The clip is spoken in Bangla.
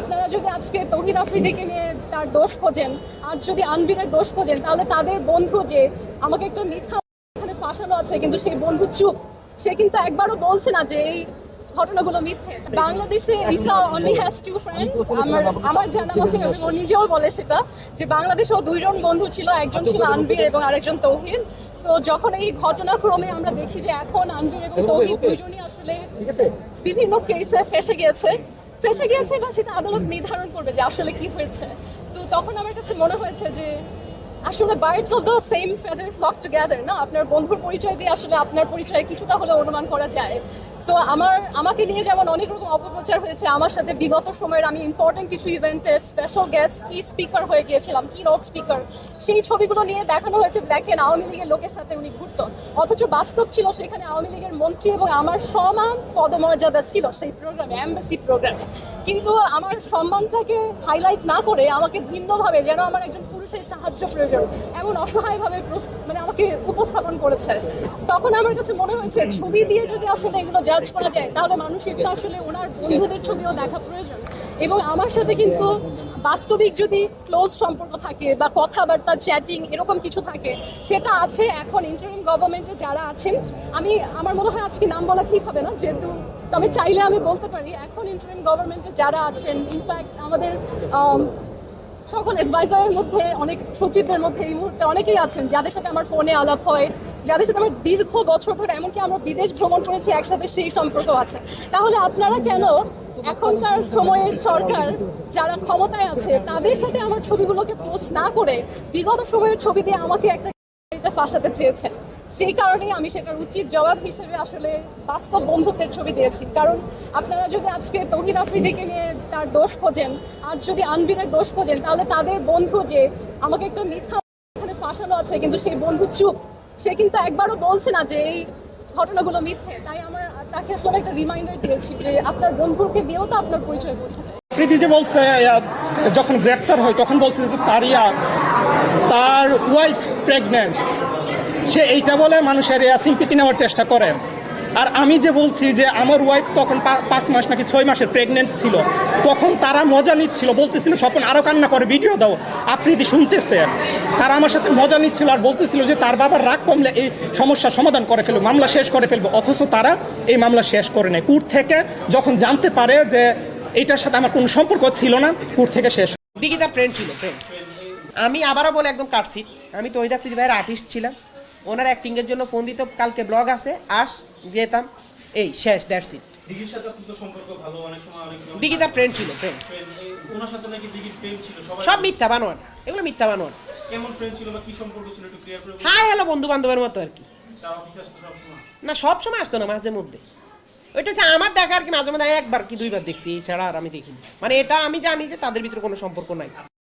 আপনারা যদি আজকে তহিদ আফ্রিদিকে নিয়ে তার দোষ খোঁজেন আজ যদি আনবিরের দোষ খোঁজেন তাহলে তাদের বন্ধু যে আমাকে একটা মিথ্যা এখানে ফাঁসানো আছে কিন্তু সেই বন্ধু চুপ। সে কিন্তু একবারও বলছে না যে এই ঘটনাগুলো মিথ্যে। বাংলাদেশে রিসা অনলি হ্যাজ টু ফ্রেন্ডস আমার আমার জানা মতে ও নিজেও বলে সেটা যে বাংলাদেশেও দুইজন বন্ধু ছিল একজন ছিল আনবির এবং আরেকজন তৌহিদ। সো যখন এই ঘটনাক্রমে আমরা দেখি যে এখন আনবির এবং তৌহিদ দুইজনই আসলে বিভিন্ন কেসে ফেসে গিয়েছে। ফেসে গিয়েছে বা সেটা আদালত নির্ধারণ করবে যে আসলে কি হয়েছে। তো তখন আমার কাছে মনে হয়েছে যে আসলে birds of the same feather flock together না? আপনার বন্ধুর পরিচয় দিয়ে আসলে আপনার পরিচয়ে কিছুটা হলে অনুমান করা যায়। সো আমার, আমাকে নিয়ে যেমন অনেক রকম অপপ্রচার হয়েছে, আমার সাথে বিগত সময়ের আমি ইম্পর্টেন্ট কিছু ইভেন্টে স্পেশাল গেস্ট কি স্পিকার হয়ে গিয়েছিলাম কি নোট স্পিকার সেই ছবিগুলো নিয়ে দেখানো হয়েছে, দেখেন আওয়ামী লীগের লোকের সাথে উনি ঘুরত। অথচ বাস্তব ছিল সেখানে আওয়ামী লীগের মন্ত্রী এবং আমার সমান পদমর্যাদা ছিল সেই প্রোগ্রামে অ্যাম্বাসি প্রোগ্রামে কিন্তু আমার সম্মানটাকে হাইলাইট না করে আমাকে ভিন্নভাবে যেন আমার একজন পুরুষের সাহায্য প্রয়োজন এমন অসহায়ভাবে মানে আমাকে উপস্থাপন করেছে। তখন আমার কাছে মনে হয়েছে ছবি দিয়ে যদি আসলে এগুলো জাজ করা যায় তাহলে মানুষের তো আসলে ওনার বন্ধুদের ছবিও দেখা প্রয়োজন। এবং আমার সাথে কিন্তু বাস্তবিক যদি ক্লোজ সম্পর্ক থাকে বা কথাবার্তা চ্যাটিং এরকম কিছু থাকে সেটা আছে এখন ইন্টারিম গভর্নমেন্টে যারা আছেন। আমি আমার মনে হয় আজকে নাম বলা ঠিক হবে না যেহেতু তবে চাইলে আমি বলতে পারি এখন ইন্টারিম গভর্নমেন্টে যারা আছেন ইনফ্যাক্ট আমাদের আম, সকল অ্যাডভাইজারের মধ্যে, অনেক সচিবদের মধ্যে এই মুহূর্তে অনেকেই আছেন যাদের সাথে আমার ফোনে আলাপ হয়, যাদের সাথে আমার দীর্ঘ বছর ধরে, এমনকি আমরা বিদেশ ভ্রমণ করেছি, একসাথে সেই সম্পর্ক আছে। তাহলে আপনারা কেন এখনকার সময়ের সরকার যারা ক্ষমতায় আছে, তাদের সাথে আমার ছবিগুলোকে পোস্ট না করে বিগত সময়ের ছবি দিয়ে আমাকে একটা ফাঁসাতে চেয়েছেন। সেই কারণেই আমি সেটার উচিত জবাব হিসেবে আসলে বাস্তব বন্ধুত্বের ছবি দিয়েছি। কারণ আপনারা যদি আজকে তহিদ আফ্রিদিকে নিয়ে তার দোষ খোঁজেন, আজ যদি আনবিরের দোষ খোঁজেন, তাহলে তাদের বন্ধু যে আমাকে একটা মিথ্যা এখানে ফাঁসানো আছে, কিন্তু সেই বন্ধু চুপ। সে কিন্তু একবারও বলছে না যে এই ঘটনাগুলো মিথ্যে। তাই আমার, তাকে আসলে একটা রিমাইন্ডার দিয়েছি যে আপনার বন্ধুকে দিয়েও তো আপনার পরিচয় বোঝা যায়। আফ্রিদি যে বলছে যখন গ্রেপ্তার হয়, তখন বলছে যে তারিয়া, তার ওয়াইফ প্রেগনেন্ট সে এইটা বলে মানুষের সিম্পিতি নেওয়ার চেষ্টা করে। আর আমি যে বলছি যে আমার ওয়াইফ তখন পাঁচ মাস নাকি ছয় মাসের প্রেগনেন্ট ছিল, তখন তারা মজা নিচ্ছিল, বলতেছিল, স্বপন আরও কান্না করে ভিডিও দাও। আফ্রিদি শুনতেছে, তারা আমার সাথে মজা নিচ্ছিল আর বলতেছিল যে তার বাবার রাগ কমলে এই সমস্যার সমাধান করে ফেলবে মামলা শেষ করে ফেলবে। অথচ তারা এই মামলা শেষ করে নেয় কোর্ট থেকে যখন জানতে পারে যে এটার সাথে আমার কোনো সম্পর্ক ছিল না, কোর্ট থেকে শেষ। দিকে তার ফ্রেন্ড ছিল ফ্রেন্ড আমি আবারও বলে একদম কাটছি। আমি তো ওইদা ফ্রিদি ভাইয়ের আর্টিস্ট ছিলাম। ওনার অ্যাক্টিংয়ের জন্য ফোন দিত কালকে ব্লগ আছে। আস যেতাম। এই শেষ দ্যাটস ইট দিকে তার ফ্রেন্ড ছিল ফ্রেন্ড সব মিথ্যা বানোয়ার। এগুলো মিথ্যা বানোয়ার। হাই হ্যালো বন্ধু বান্ধবের মতো আর কি। না সব সময় আসতো না মাঝে মধ্যে। ওইটা হচ্ছে আমার দেখা আর কি মাঝে মধ্যে একবার কি দুইবার দেখছি এছাড়া আর আমি দেখিনি। মানে এটা আমি জানি যে তাদের ভিতরে কোনো সম্পর্ক নাই।